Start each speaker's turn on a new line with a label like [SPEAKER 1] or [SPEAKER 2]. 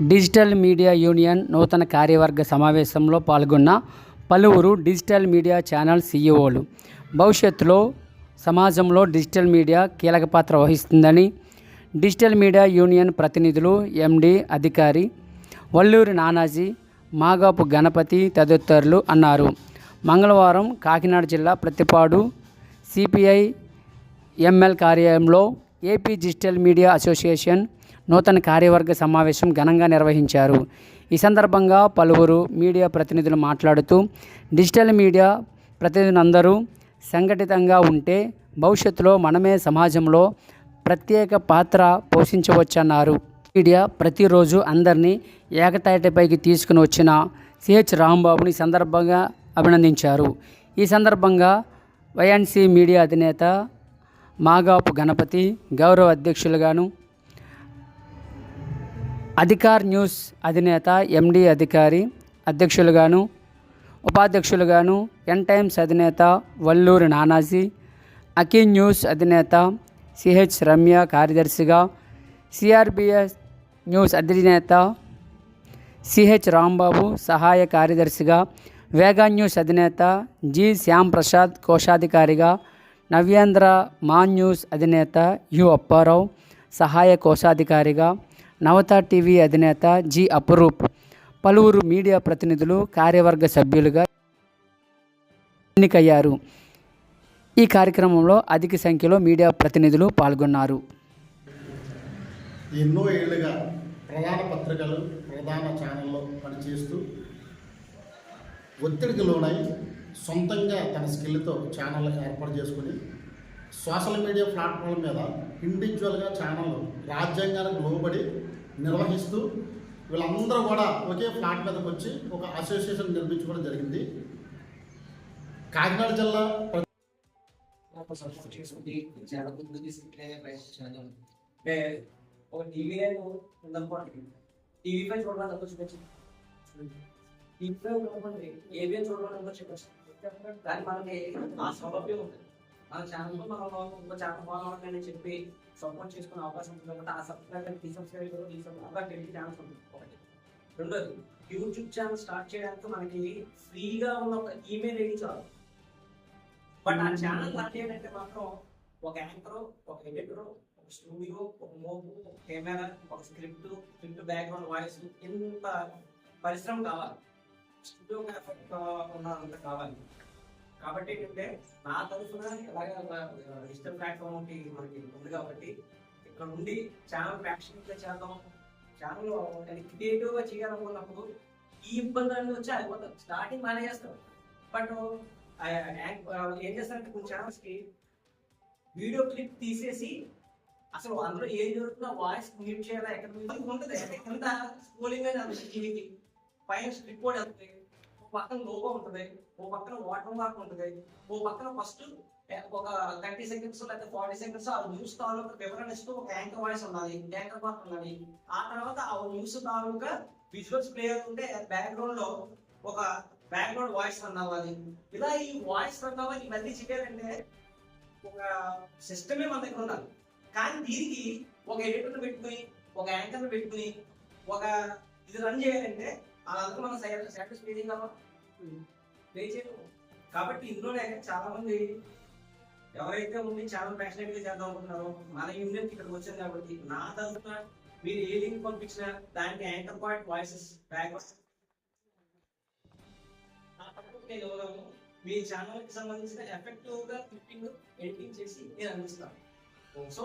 [SPEAKER 1] Digital media union నూతన కార్యవర్గ సమావేశంలో పాల్గొన్న పలువురు డిజిటల్ మీడియా ఛానల్ సీఈఓలు. భవిష్యత్తులో సమాజంలో డిజిటల్ మీడియా కీలక పాత్ర వహిస్తుందని డిజిటల్ మీడియా యూనియన్ ప్రతినిధులు ఎండి అధికారి వల్లూరి నానాజీ మాగాపు గణపతి తదితరులు అన్నారు. మంగళవారం కాకినాడ జిల్లా ప్రతిపాడు సిపిఐ ఎంఎల్ కార్యాలయంలో ఏపీ డిజిటల్ మీడియా అసోసియేషన్ నూతన కార్యవర్గ సమావేశం ఘనంగా నిర్వహించారు. ఈ సందర్భంగా పలువురు మీడియా ప్రతినిధులు మాట్లాడుతూ డిజిటల్ మీడియా ప్రతినిధులందరూ సంఘటితంగా ఉంటే భవిష్యత్తులో మనమే సమాజంలో ప్రత్యేక పాత్ర పోషించవచ్చన్నారు. మీడియా ప్రతిరోజు అందరినీ ఏకతాటిపైకి తీసుకుని వచ్చిన సిహెచ్ రాంబాబుని సందర్భంగా అభినందించారు. ఈ సందర్భంగా వైఎన్సీ మీడియా అధినేత మాగాపు గణపతి గౌరవ అధ్యక్షులుగాను అధికార్ న్యూస్ అధినేత ఎండి అధికారి అధ్యక్షులుగాను ఉపాధ్యక్షులుగాను ఎన్ టైమ్స్ అధినేత వల్లూరి నానాజీ అకీ న్యూస్ అధినేత సిహెచ్ రమ్య కార్యదర్శిగా సిఆర్బిఎస్ న్యూస్ అధినేత సిహెచ్ రాంబాబు సహాయ కార్యదర్శిగా వేగా న్యూస్ అధినేత జి శ్యామ్ ప్రసాద్ కోశాధికారిగా నవ్యేంద్ర మా న్యూస్ అధినేత యు అప్పారావు సహాయ కోశాధికారిగా నవత టీవీ అధినేత జి అపురూప్ పలువురు మీడియా ప్రతినిధులు కార్యవర్గ సభ్యులుగా ఎన్నికయ్యారు. ఈ కార్యక్రమంలో అధిక సంఖ్యలో మీడియా ప్రతినిధులు పాల్గొన్నారు.
[SPEAKER 2] ఎన్నో ఏళ్ళుగా ప్రధాన పత్రికలు ప్రధాన ఛానల్లో పనిచేస్తూ ఒత్తిడికి లోనై సొంతంగా తన స్కిల్తో ఛానల్ ఏర్పాటు చేసుకుని సోషల్ మీడియా ప్లాట్ఫామ్ మీద ఇండివిజువల్గా ఛానల్ రాజ్యాంగానికి లోబడి నిర్వహిస్తూ వీళ్ళందరూ కూడా ఒకే ఫ్లాట్ మీదకి వచ్చి ఒక అసోసియేషన్ నిర్మించుకోవడం జరిగింది. కాకినాడ జిల్లా
[SPEAKER 3] నాకు సపోర్ట్ చేసుకుంది ఒక టీవీ చూడాలని ఏబిఎన్ చూడాలని చెప్పచ్చు దాని మనకి ఆ సౌలభ్యం ఉంది మన ఛానల్ మనం ఇంకో ఛానల్ ఫాలో అవ్వాలని చెప్పి సపోర్ట్ చేసుకునే అవకాశం ఉంది కాబట్టి ఆ subscriber desubscribe desubscribe టెలివి ఛానల్స్ ఉంది ఒకటి. రెండోది యూట్యూబ్ ఛానల్ స్టార్ట్ చేయడానికి మనకి ఫ్రీగా ఉన్న ఒక ఈమెయిల్ ఐడి చాలు. బట్ ఆ ఛానల్ స్టార్ట్ చేయాలంటే మాత్రం ఒక యాంకర్ ఒక ఎడిటర్ ఒక స్టూడియో ఒక మోపు ఒక కెమెరా ఒక స్క్రిప్ట్ స్క్రిప్ట్ బ్యాక్గ్రౌండ్ వాయిస్ ఇంత పరిశ్రమ కావాలి. స్టూడియో ఉన్నంత కావాలి. కాబట్టి ఏంటంటే నా తరఫున ఎలాగ డిజిటల్ ప్లాట్ఫామ్ ఒకటి మనకి ఉంది కాబట్టి ఇక్కడ ఉండి ఛానల్ ప్యాక్షన్ చేద్దాం. ఛానల్ క్రియేటివ్గా చేయాలనుకున్నప్పుడు ఈ ఇబ్బందులు వచ్చి అయిపోతాం స్టార్టింగ్ బాగానే చేస్తాం బట్ వాళ్ళు ఏం చేస్తారంటే కొన్ని ఛానల్స్కి వీడియో క్లిప్ తీసేసి అసలు అందులో ఏం జరుగుతుందో వాయిస్ మ్యూట్ చేయాలా ఎక్కడ ఉంటుంది ఎంత స్కూలింగ్ అనేది పైన స్ట్రిప్ కూడా వెళ్తుంది పక్కన లోగో ఉంటుంది. ఓ పక్కన వాటర్ మార్క్ ఉంటుంది. ఓ పక్కన ఫస్ట్ ఒక థర్టీ సెకండ్స్ లేకపోతే ఫార్టీ సెకండ్స్ ఆ న్యూస్ తాలూకా వివరణ ఇస్తూ ఒక యాంకర్ వాయిస్ ఉండాలి. యాంకర్ మార్క్ ఉండాలి. ఆ తర్వాత ఆ న్యూస్ తాలూకా విజువల్స్ ప్లే అవుతుంటే బ్యాక్గ్రౌండ్లో ఒక బ్యాక్గ్రౌండ్ వాయిస్ రన్ అవ్వాలి. ఇలా ఈ వాయిస్ రన్ అవ్వాలి ఇవన్నీ చేయాలంటే ఒక సిస్టమే మన దగ్గర ఉండాలి. కానీ దీనికి ఒక ఎడిటర్ పెట్టుకుని ఒక యాంకర్ పెట్టుకుని ఒక ఇది రన్ చేయాలంటే అదంతా మనం చేయగలమా పే చేయలేము కాబట్టి ఇందులోనే చాలా మంది ఎవరైతే ఉండి చాలా ప్యాషనెట్గా చేద్దాం అనుకుంటున్నారో మన యూనియన్ ఇక్కడికి వచ్చారు కాబట్టి నా తరఫున మీరు ఏ లింక్ పంపించినా దానికి యాంకర్ పాయింట్ వాయిసెస్ బ్యాక్ నేను ఇవ్వగలను మీ ఛానల్కి సంబంధించిన ఎఫెక్టివ్గా క్లిప్పింగ్ ఎడిటింగ్ చేసి నేను అందిస్తాను. సో